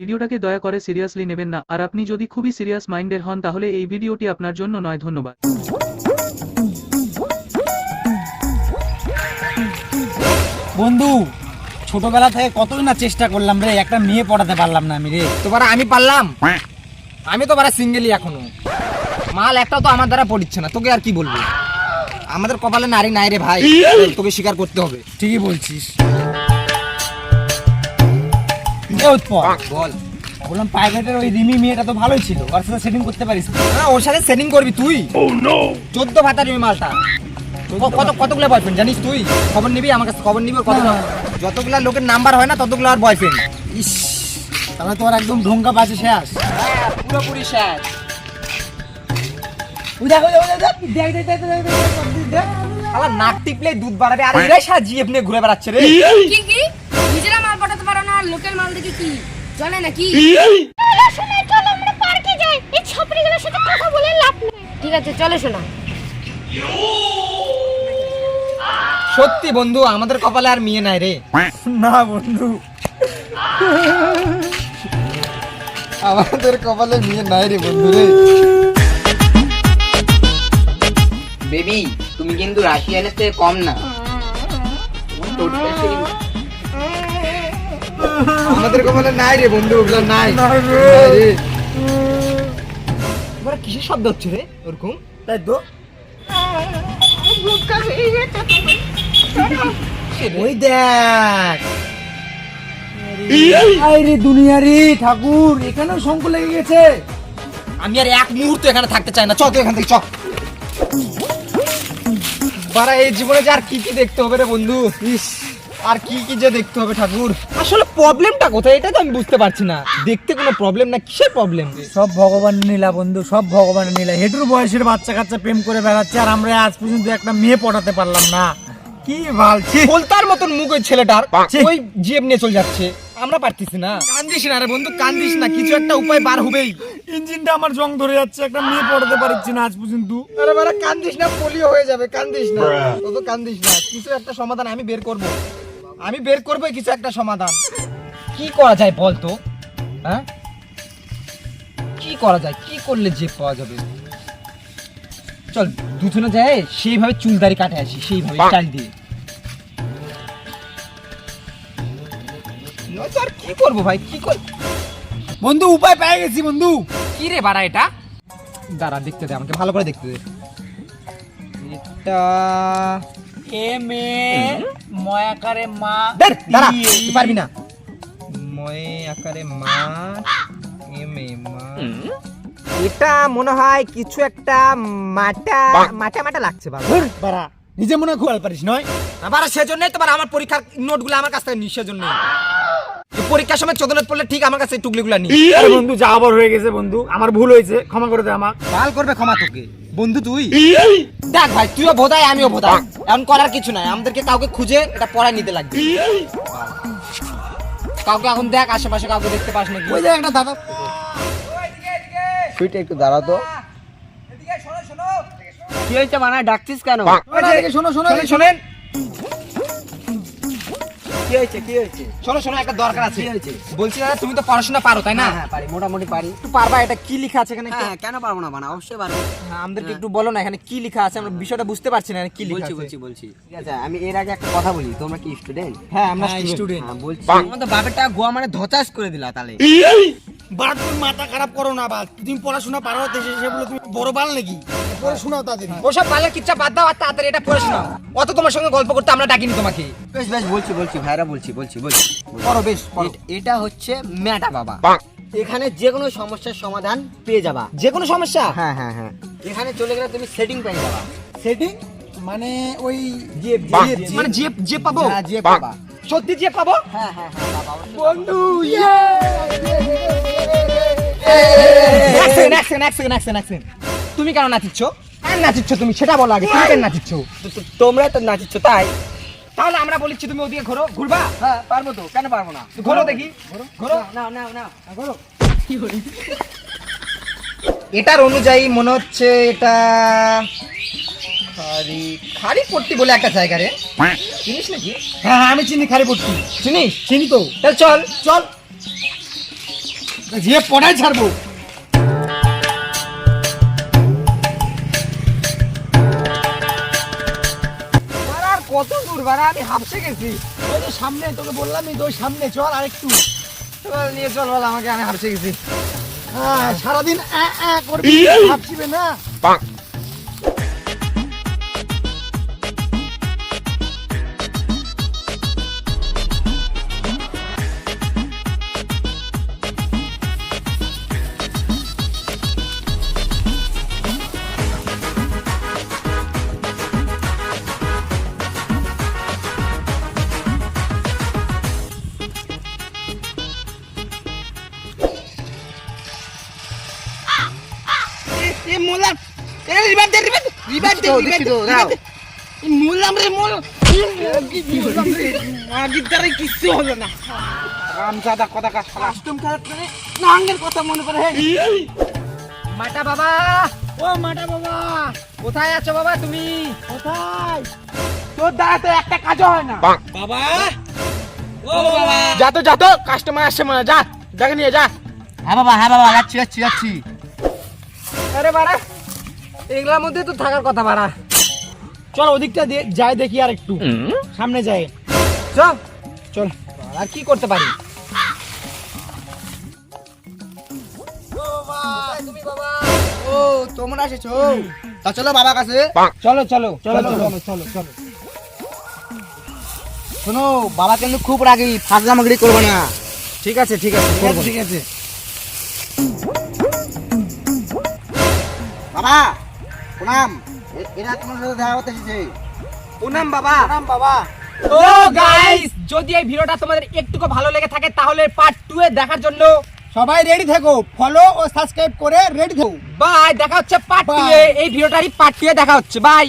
ভিডিওটাকে দয়া করে সিরিয়াসলি নেবেন না। আর আপনি যদি খুবই সিরিয়াস মাইন্ডের হন, তাহলে এই ভিডিওটি আপনার জন্য নয়, ধন্যবাদ। বন্ধু, ছোটবেলা থেকে কতই না চেষ্টা করলাম রে, একটা মেয়ে পড়াতে পারলাম না আমি রে। তোমার আমি পারলাম? আমি তো বারা সিঙ্গেলই এখনও। মাল একটা তো আমার দ্বারা পড়িচ্ছে না, তোকে আর কি বলব? আমাদের কপালে নারী নাই রে ভাই, তোকে স্বীকার করতে হবে। ঠিকই বলছিস। এ উৎপল, বল। বললাম প্রাইভেটের ওই রিমি মেয়েটা তো ভালোই ছিল। ওর সাথে সেটিং করতে পারিস না? ওর সাথে সেটিং করবি তুই। চোদ্দ ভাতার ওই মালটা। কত কতগুলো বয়ফ্রেন্ড জানিস তুই? খবর নিবি আমার কাছে খবর নিবি কত যতগুলা লোকের নাম্বার হয় না ততগুলো আর বয়ফ্রেন্ড ইস তাহলে তোর একদম ঢোঙ্গা বাজে শেষ। পুরোপুরি শেষ। দেখ, দেখ, দেখ, দেখ, দেখ। আমার নাক টিপলে দুধ বাড়াবে আর এরাই জিএফ ঘুরে বেড়াচ্ছে রে। কি কি? নিজেরা মাল দেখে কি? চলে নাকি? শোনা চল আমরা পার্কে যাই। এই ছাপড়িগুলোর সাথে কথা বলে লাভ নেই। ঠিক আছে চলে শোনা। সত্যি বন্ধু আমাদের কপালে আর মেয়ে নাই রে। না বন্ধু। আমাদের কপালে মেয়ে নাই রে বন্ধু রে। বেবি তুমি কিন্তু রাশিয়ানের থেকে কম না। আমাদের কপালে নাই রে বন্ধু ওগুলো নাই। এবার কিসের শব্দ হচ্ছে রে ওরকম? তাই তো। ওই দেখ। আরে দুনিয়ারি ঠাকুর এখানেও শঙ্কু লেগে গেছে। আমি আর এক মুহূর্ত এখানে থাকতে চাই না। চ তুই এখান থেকে চ। বারা এই জীবনে যে আর কি কি দেখতে হবে রে বন্ধু? ইস। আর কি কি যে দেখতে হবে ঠাকুর? আসলে প্রবলেমটা কোথায় এটা তো আমি বুঝতে পারছি না। দেখতে কোনো প্রবলেম না কিসের প্রবলেম সব ভগবান নীলা বন্ধু সব ভগবান নীলা হেঁটুর বয়সের বাচ্চা কাচ্চা প্রেম করে বেড়াচ্ছে আর আমরা আজ পর্যন্ত একটা মেয়ে পটাতে পারলাম না। কি ভালছি বলতার মতন মুখ ওই ছেলেটার ওই জিএম নিয়ে চলে যাচ্ছে। আমরা পারতেছি না। কান্দিস না রে বন্ধু কান্দিস না কিছু একটা উপায় বার হবেই। ইঞ্জিনটা আমার জং ধরে যাচ্ছে একটা মেয়ে পটাতে পারছি না আজ পর্যন্ত। আরে বারা কান্দিস না পোলিও হয়ে যাবে কান্দিস না। তো তো কান্দিস না কিছু একটা সমাধান আমি বের করব। আমি বের করব কিছু একটা সমাধান। কি করা যায় বলতো? হ্যাঁ? কি করা যায়? কি করলে যে পাওয়া যাবে? চল দুজনে যায় সেইভাবে চুল দাড়ি কাটে আসি সেইভাবে স্টাইল দিয়ে। আর কি করব ভাই? কি কর বন্ধু উপায় পেয়ে গেছি বন্ধু। কি রে বাড়া এটা? দাঁড়া দেখতে দে আমাকে ভালো করে দেখতে দে। এটা এ মেয়ে ময়াকারে মা দাঁড়া তুই পারবি না। ময়ে আকারে মা এম এ মা। এটা মনে হয় কিছু একটা মাটা মাটা মাটা লাগছে বাবা। নিজে মনে হয় খুয়াল পারিস নয়? আবার সেজন্যই তোমার আমার পরীক্ষার নোটগুলো আমার কাছ থেকে নিস সেজন্য পরীক্ষার সময় চোদনত পড়লে ঠিক আমার কাছে টুকলিগুলো নি। আরে বন্ধু যা আবার হয়ে গেছে বন্ধু আমার ভুল হয়েছে ক্ষমা করে দে আমার কাল করবে ক্ষমা তোকে। বন্ধু তুই? দেখ ভাই তুইও বোধায় আমিও বোধায় এমন করার কিছু নাই। আমাদেরকে কাউকে খুঁজে এটা পড়ায় নিতে লাগবে। কাউকে এখন দেখ আশেপাশে কাউকে দেখতে পাস নাকি? ওই দেখ একটা দাদা। সুইটা একটু দাঁড়াও তো। কি হয়েছে মানে ডাকছিস কেন? শোনো শোনো। শোনেন। কি হয়েছে কি হয়েছে? শোনো শোনো একটা দরকার আছে। বলছি দাদা তুমি তো পড়াশোনা পারো তাই না? হ্যাঁ পারি মোটামুটি পারি। একটু পারবা এটা কি লেখা আছে এখানে? হ্যাঁ হ্যাঁ, কেন পারব না মানে অবশ্যই পারব। হ্যাঁ, আমাদেরকে একটু বলো না এখানে কি লেখা আছে? আমরা বিষয়টা বুঝতে পারছি না কি লেখা আছে। বলছি বলছি। ঠিক আছে আমি এর আগে একটা কথা বলি তোমরা কি স্টুডেন্ট হ্যাঁ আমরা হ্যাঁ, স্টুডেন্ট হ্যাঁ বলছি। আমাদের বাপের গোয়া মানে ধচাস করে দিলা তাহলে। বাদ মাথা খারাপ করো না বাদ তুমি পড়াশোনা পারো সেগুলো তুমি বড় বাল নাকি? পড়াশোনাও তাদের। ওসব কিচ্ছা বাদ দাও আর তাড়াতাড়ি এটা পড়ে শোনাও। অত তোমার সঙ্গে গল্প করতে আমরা ডাকিনি তোমাকে। বেশ বেশ বলছি বলছি ভাইরা বলছি বলছি বলছি। করো বেশ। এটা হচ্ছে ম্যাটা বাবা। এখানে যে কোনো সমস্যার সমাধান পেয়ে যাবা। যে কোনো সমস্যা? হ্যাঁ হ্যাঁ হ্যাঁ। এখানে চলে গেলে তুমি সেটিং পেয়ে যাবা। সেটিং মানে ওই জিএফ জিএফ মানে যে যে পাবো? হ্যাঁ জিএফ পাবা। সত্যি যে পাবো? হ্যাঁ হ্যাঁ হ্যাঁ বন্ধু এক সেকেন্ড এক সেকেন্ড এক তুমি কেন নাচিচ্ছ? কেন নাচিচ্ছ তুমি? সেটা বলো আগে। তুমি কেন নাচিচ্ছ? তোমরা তো নাচিচ্ছ তাই? তাহলে আমরা বলেছি তুমি ওদিকে ঘোরো। ঘুরবা? হ্যাঁ। পারব তো? কেন পারব না? ঘোরো দেখি। ঘোরো। না না না। এটার অনুযায়ী মনে হচ্ছে এটা খারি খারি বলে একটা জায়গা রে। চিনিস নাকি? হ্যাঁ হ্যাঁ আমি চিনি খালি পড়ছি চিনিস? চিনি তো। চল। চল। যে পড়াই ছাড়বো। কত দূর বাড়া, আমি হাফসে গেছি। ওই তো সামনে, তোকে বললাম তো সামনে, চল আরেকটু। একটু নিয়ে চল, বল আমাকে, আমি হাফসে গেছি। হ্যাঁ সারাদিন আ, আ করবি হাফছিবে না। মাটা বাবা। ও মাটা বাবা। কোথায় আছো বাবা তুমি? কোথায়? তোর দ্বারা তো একটা কাজ হয় না। বাবা। ও বাবা। যা তো যা তো। কাস্টমার আসছে মনে হয়, যা দেখে নিয়ে যা। হ্যাঁ বাবা হ্যাঁ বাবা যাচ্ছি যাচ্ছি যাচ্ছি। আরে বাড়া। এগুলার মধ্যে তো থাকার কথা বাড়া। চল ওদিকটা দিয়ে যাই দেখি আর একটু। সামনে যাই। চল। চল। আর কি করতে পারি? ও তোমরা এসেছ? তা চলো বাবা কাছে। চলো চলো চলো চলো চলো চলো শোনো বাবা কিন্তু খুব রাগি। ফাজলামাগড়ি করবে না। ঠিক আছে ঠিক আছে ঠিক আছে। বাবা! প্রণাম এরা তোমার সাথে দেখা করতে এসেছে। প্রণাম বাবা। প্রণাম বাবা। ও গাইস যদি এই ভিডিওটা তোমাদের একটুকু ভালো লেগে থাকে তাহলে পার্ট 2 এ দেখার জন্য সবাই রেডি থেকো ফলো ও সাবস্ক্রাইব করে রেডি থেকো। বাই দেখা হচ্ছে পার্ট 2 এ। এই ভিডিওটারই পার্ট 2 এ দেখা হচ্ছে। বাই